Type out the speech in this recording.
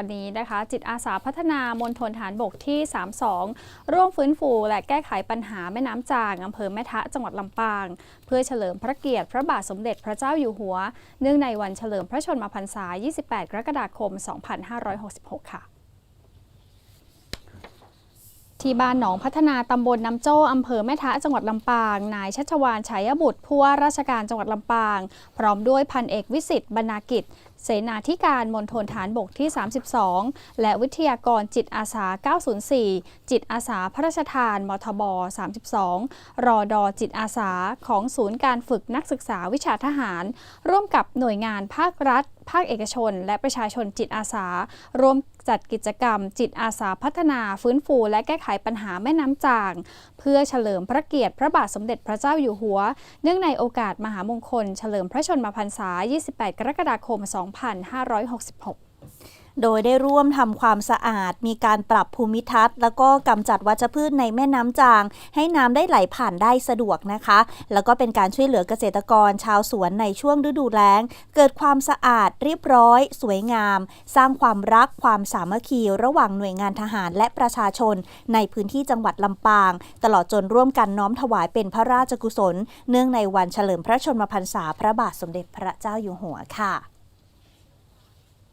วันนี้นะคะจิตอาสาพัฒนามณฑลฐานบกที่ 32 ร่วมฟื้นฟูและแก้ไขปัญหาแม่น้ำจางอำเภอแม่ทะจังหวัดลำปาง เพื่อเฉลิมพระเกียรติพระบาทสมเด็จพระเจ้าอยู่หัว เนื่องในวันเฉลิมพระชนมพรรษา 28 กรกฎาคม 2566 ค่ะ ที่บ้านหนองพัฒนาตำบลน้ำโจ้อำเภอแม่ทะจังหวัดลำปาง นายชัชวานชัยบุตรผู้ว่าราชการจังหวัดลำปาง พร้อมด้วยพันเอกวิสิตบรรณากิจ เสนาธิการมณฑลฐานบกที่ 32 และวิทยากรจิตอาสา 904 จิตอาสาพระราชทานมทบ 32 รอดอจิตอาสาของศูนย์การฝึกนักศึกษาวิชาทหาร ร่วมกับหน่วยงานภาครัฐ ภาคเอกชน และประชาชนจิตอาสา ร่วมจัดกิจกรรม จิตอาสาพัฒนาฟื้นฟู และแก้ไขปัญหาแม่น้ำจาง เพื่อเฉลิมพระเกียรติพระบาทสมเด็จพระเจ้าอยู่หัว เนื่องในโอกาสมหามงคล เฉลิมพระชนมพรรษา 28 กรกฎาคม 2566 โดยได้ร่วมทำความสะอาด มีการปรับภูมิทัศน์ แล้วก็กำจัดวัชพืชในแม่น้ำจาง ให้น้ำได้ไหลผ่านได้สะดวกนะคะ แล้วก็เป็นการช่วยเหลือเกษตรกรชาวสวนในช่วงฤดูแล้ง เกิดความสะอาดเรียบร้อย สวยงาม สร้างความรักความสามัคคีระหว่างหน่วยงานทหารและประชาชน ในพื้นที่จังหวัดลำปาง ตลอดจนร่วมกันน้อมถวายเป็นพระราชกุศล เนื่องในวันเฉลิมพระชนมพรรษาพระบาทสมเด็จพระเจ้าอยู่หัวค่ะ